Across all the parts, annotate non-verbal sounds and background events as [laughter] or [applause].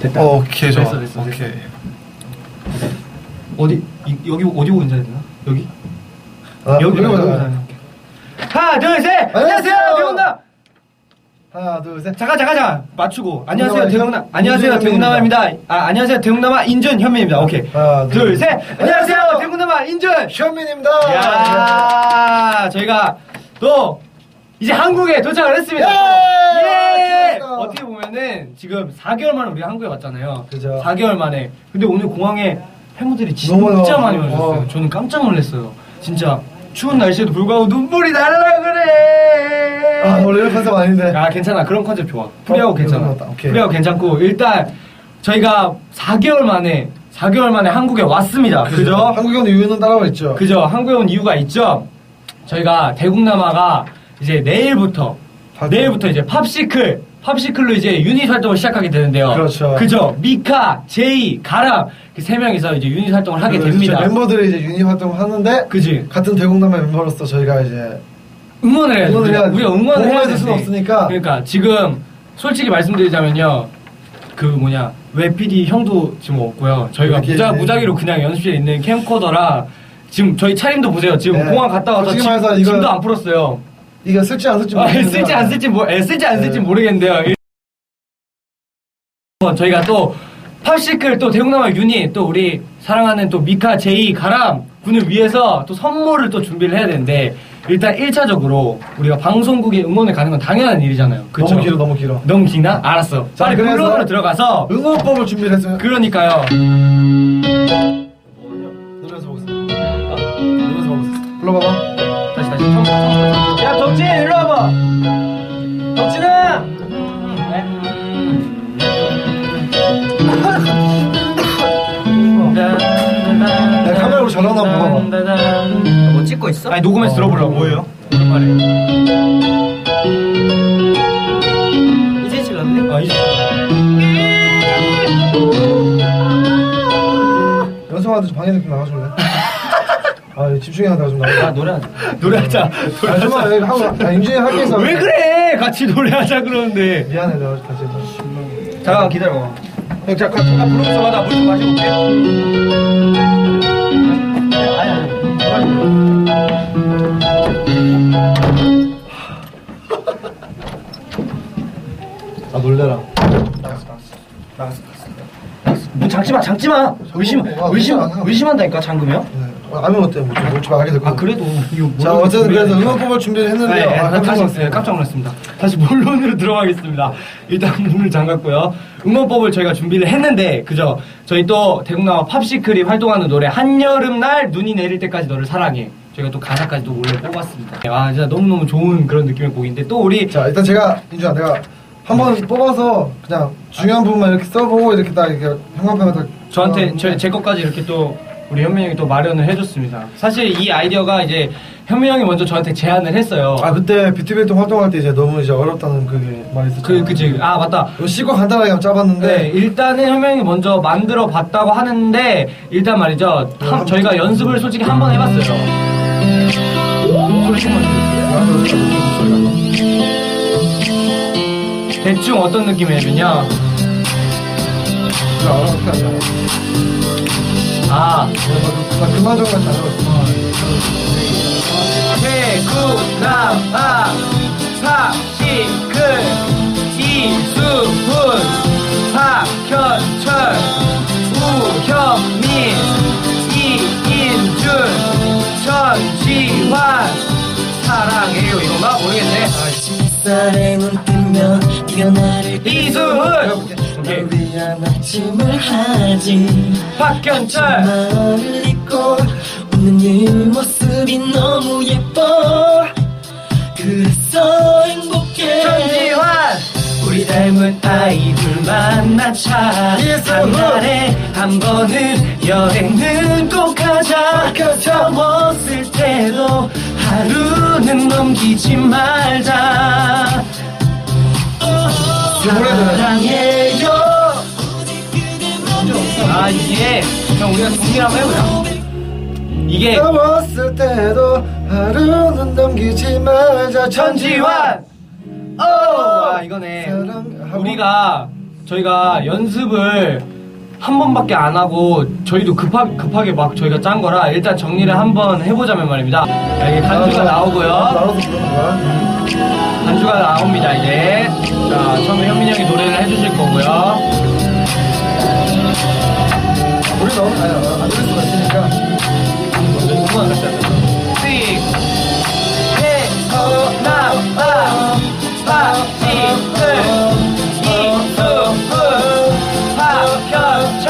됐다. 오케이 좋아. 됐어, 됐어, 오케이. 어디 이, 여기 어디 보고 인사해야 되나? 여기? 아, 여기 여기. 보자. 하나 둘 셋. 안녕하세요 안녕하세요. 대웅남. 하나 둘 셋. 잠깐 잠깐 잠깐 맞추고 안녕하세요 대웅남, 대웅남 안녕하세요 인준 대웅남입니다. 아 안녕하세요 대웅남아 인준 현민입니다. 오케이 하나, 둘, 둘 셋. 안녕하세요. 대웅남아 인준. 현민입니다. 야 저희가 또 이제 한국에 도착을 했습니다. 예! 예! 축하드립니다. 어떻게 보면은 지금 4개월 만에 우리가 한국에 왔잖아요. 그죠. 4개월 만에. 근데 오늘 공항에 팬분들이 진짜. 많이 와주셨어요. 어. 저는 깜짝 놀랐어요. 진짜 추운 날씨에도 불구하고 눈물이 날라 그래. 아 원래 이런 컨셉 아닌데. 아 괜찮아 그런 컨셉 좋아 프리하고 어, 괜찮아. 오케이. 프리하고 괜찮고 일단 저희가 4개월 만에 4개월 만에 한국에 왔습니다 그죠? 한국에 오는 이유는 따라와 있죠. 그죠 한국에 온 이유가 있죠 저희가 대국남아가 이제 내일부터 활동. 내일부터 이제 팝시클 팝시클로 이제 유닛 활동을 시작하게 되는데요 그렇죠. 그죠 미카 제이 가람 그 세 명이서 이제 유닛 활동을 하게 그리고 됩니다 이제 멤버들이 이제 유닛 활동을 하는데 그지 같은 대공남의 멤버로서 저희가 이제 응원을 우리가, 해야지. 우리가 응원을 해야 될 수는 없으니까. 그러니까 지금 솔직히 말씀드리자면요. 그 뭐냐 웹 PD 형도 지금 없고요. 저희가 이렇게 무작 이제- 무작위로 그냥 연습실에 있는 캠코더라 지금 저희 차림도 보세요. 지금 네. 공항 갔다 와서 솔직히 짐, 말해서 이거- 짐도 안 풀었어요. 이거 쓸지 안 쓸지 아, 모르겠는데 쓸지 안 쓸지 모 에, 쓸지 안 쓸지 네. 모르겠는데요. 일- 어, 저희가 또 팝시클 또 대웅남아 유닛 또 우리 사랑하는 또 미카 제이 가람 군을 위해서 또 선물을 또 준비를 해야 되는데 일단 1차적으로 우리가 방송국에 응원을 가는 건 당연한 일이잖아요. 그쵸? 너무 길어 너무 길어. 너무 기나? 알았어. 자, 빨리 그래서 본론으로 들어가서 응원법을 준비를 했어요. 그러니까요. 노래에서 보겠습니다. 노래에서 보겠습니다. 불러봐봐. 덕진 일로 와봐. 덕진아. 내 카메라로 전화 한번 봐봐. 뭐 찍고 있어? 아니 녹음해서 어, 들어보려고. 뭐예요? 오랜만에. 이제 질렀네? 아 이제. 연습하는데 좀 방해 느낌 나가줄래? 아 집중해야 좀 나가. 아 노래하자. [laughs] 노래하자. 아, 좀만 여기 하고 아, 임진이 할게 있어. 왜 그래? 같이 노래하자 그러는데. 미안해 내가 다시. 잠깐 기다려. 형 잠깐 잠깐 부르면서 가다 물좀 마시고 올게. 아니 아니. 아 놀래라. 나갔어 나갔어. 나갔어. 문 잠지 마 잠지 마. 의심 아, 의심 괜찮아. 의심한다니까 잠그면. 네. 아무 때문에 좀 놓지 말게 될 거야. 아 그래도 자 어쨌든 그래서 소리니까. 응원법을 준비를 했는데요. 네, 아, 깜짝 다시 놀랐어요. 네, 깜짝 놀랐습니다. 다시 본론으로 들어가겠습니다. 일단 문을 잠갔고요. 응원법을 저희가 준비를 했는데, 그죠? 저희 또 대국나와 팝시클이 활동하는 노래 한여름날 눈이 내릴 때까지 너를 사랑해. 저희가 또 가사까지 또 원래 뽑았습니다. 아, 진짜 너무너무 좋은 그런 느낌의 곡인데, 또 우리 자 일단 제가 인주야 내가 한번 뽑아서 그냥 중요한 부분만 이렇게 써보고 이렇게 딱 이렇게 형광펜을 딱 저한테 어, 저, 제 것까지 이렇게 또 우리 현민 형이 또 마련을 해줬습니다. 사실 이 아이디어가 이제 현민 형이 먼저 저한테 제안을 했어요. 아 그때 뷰티빌딩 활동할 때 이제 너무 이제 어렵다는 그게 말이 있었죠. 그, 그지. 아, 맞다. 씻고 간단하게 한번 짜봤는데 네, 일단은 현명이 먼저 만들어 봤다고 하는데 일단 말이죠. 네, 한- 저희가 연습을 솔직히 한 번 해봤어요. 솔직히만 대충 어떤 느낌이냐면요. 아, 나 그만 정만 잘 알았어. 대구남아 사시클 이수훈 박현철 우현민 이인준 전지환 사랑해요 이건가 모르겠네 나를 이수훈 오케이 널 위한 아침을 하지. 박현철. 말을 잊고 웃는 이 모습이 너무 예뻐. 그래서 행복해. 전지환. 우리 닮은 아이들 만나자. 한 달에 한 번은 여행은 꼭 가자. 젊었을 때도 하루는 넘기지 말자 형 우리가 정리를 한번 해보자 이게 잡았을 때도 하루는 넘기지 말자 전지환 어! 아 이거네 사랑- 하고. 우리가 저희가 연습을 한 번밖에 안 하고 저희도 급하, 급하게 막 저희가 짠 거라 일단 정리를 한번 해보자면 말입니다. 자, 이게 간주가 나오고요. 나와서 부르는 거야. 간주가 나옵니다 이제. 자 처음에 현민이 형이 노래를 해주실 거고요. 우리 너무 아니 안 들을 수가 있으니까. 같이 하자. 박현철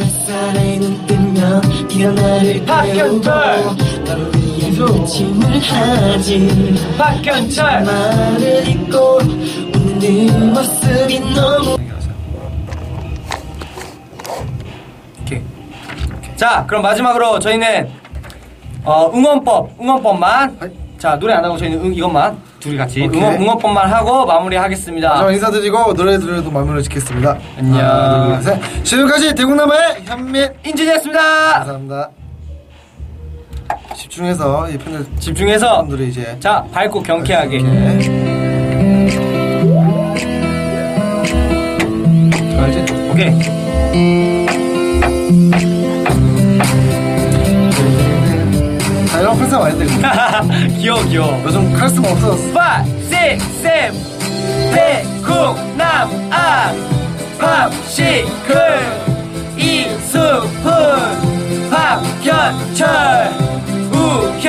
햇살에 눈 뜨면 나를! 깨우고 나를 위한 침을 하지 박현철 말을 잊고 웃는 네 모습이 너무 오케이. 자, 그럼 마지막으로 저희는 어, 응원법, 응원법만. 자, 노래 안 하고 저희는 응, 이것만 둘이 같이 오케이. 응원, 응원법만 하고 마무리하겠습니다. 마지막 인사드리고 노래 들어도 마무리를 짓겠습니다. 안녕. 하나, 둘, 셋. 지금까지 대구남의 현민 인준이었습니다. 감사합니다. 집중해서 이 팬들 집중해서 분들이 이제 자, 밝고 경쾌하게. 이렇게 알지? 오케이. 자 이런 컨셉 많이 되고 [laughs] 귀여워, 귀여워. 요즘 카리스마 없어졌어. 5, 6, 7 대국남아 팝시클 이수훈 박현철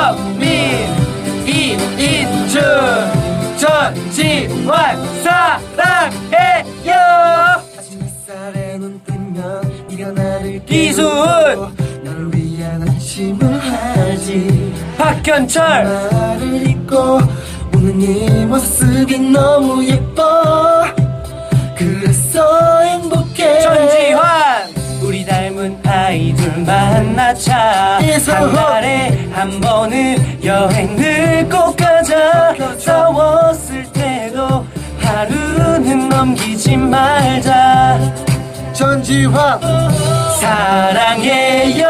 우현민 이인준 전지환 사랑해요. 나를 이수훈! 너를 위한 안심을 하지. 박현철. 말을 잊고 웃는 네 모습이 너무 예뻐. 그래서 행복해. 전지환 닮은 아이들 만나자! 한 달에 한 번은 여행을 꼭 가자. 싸웠을 때도 하루는 넘기지 말자. 전지환 사랑해요.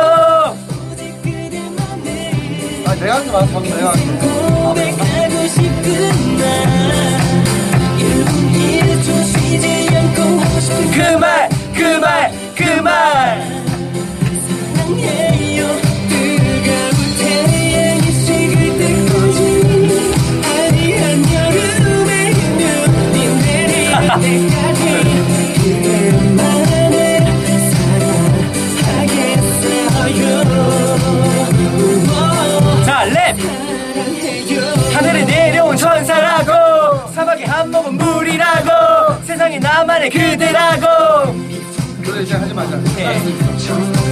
아 내가 한게 많아 방금 내가 한게 자랩! 사랑해요 하늘에 내려온 천사라고 사막에 한 모금 물이라고 세상에 나만의 그대라고. 노래 이제 하지 말자. 처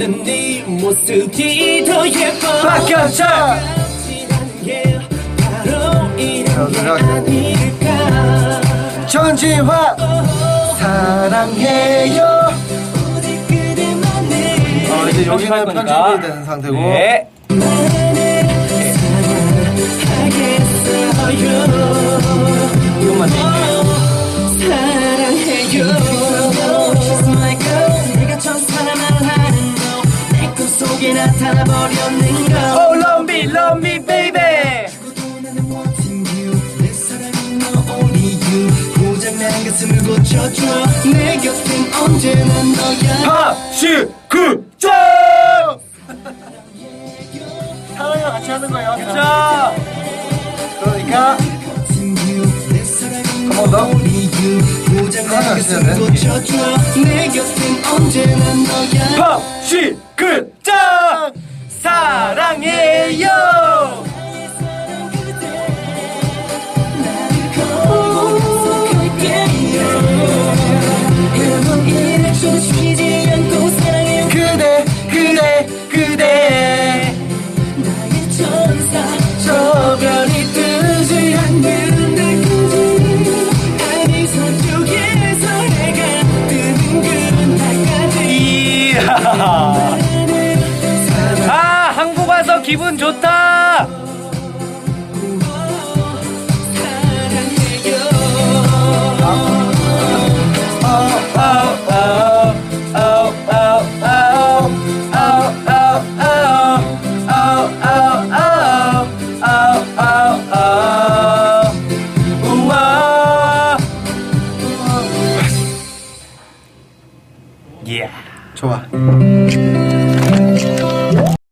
없는 네 모습이 더 예뻐. 박현철 바로 이런 게 자, 아닐까 전지환 사랑해요. 어 이제 여기는 거니까. 편집이 되는 상태고. 네. 사랑하겠어요 이것만 내 거 Oh love me love me baby. 누구도 나는 wanting you. 내 사랑은 너 only you. 고장난 가슴을 고쳐줘. 내 곁엔 언제나 너야. 합시구점 사랑이랑 같이 하는 거예요 자 그러니까 내 곁엔 언제나 너야. 합시구점 사랑해요 기분 좋다.